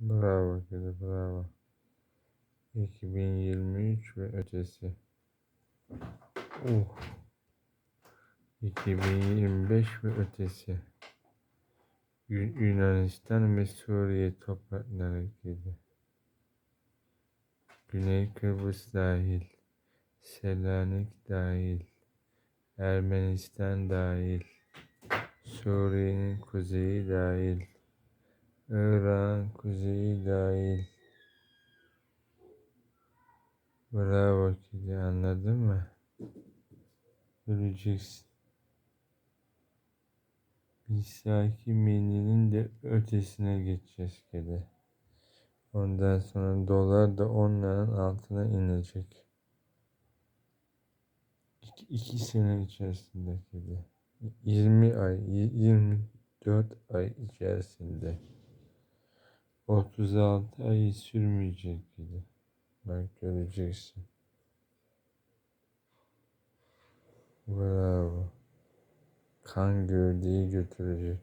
Bravo kedi bravo. 2023 ve ötesi. Uh. 2025 ve ötesi. Yu- Yunanistan ve Suriye toprakları gibi. Güney Kıbrıs dahil, Selanik dahil, Ermenistan dahil, Suriye'nin kuzeyi dahil, Irak'ın kuzeyi dahil. Bravo kedi anladın mı? Göreceksin. Misaki meninin de ötesine geçeceğiz kedi. Ondan sonra dolar da onların altına inecek. İki, iki sene içerisinde kedi. 20 ay, 24 ay içerisinde. 36 ay sürmeyecek kedi. Bak göreceksin. Bravo. Kan gövdeyi götürecek.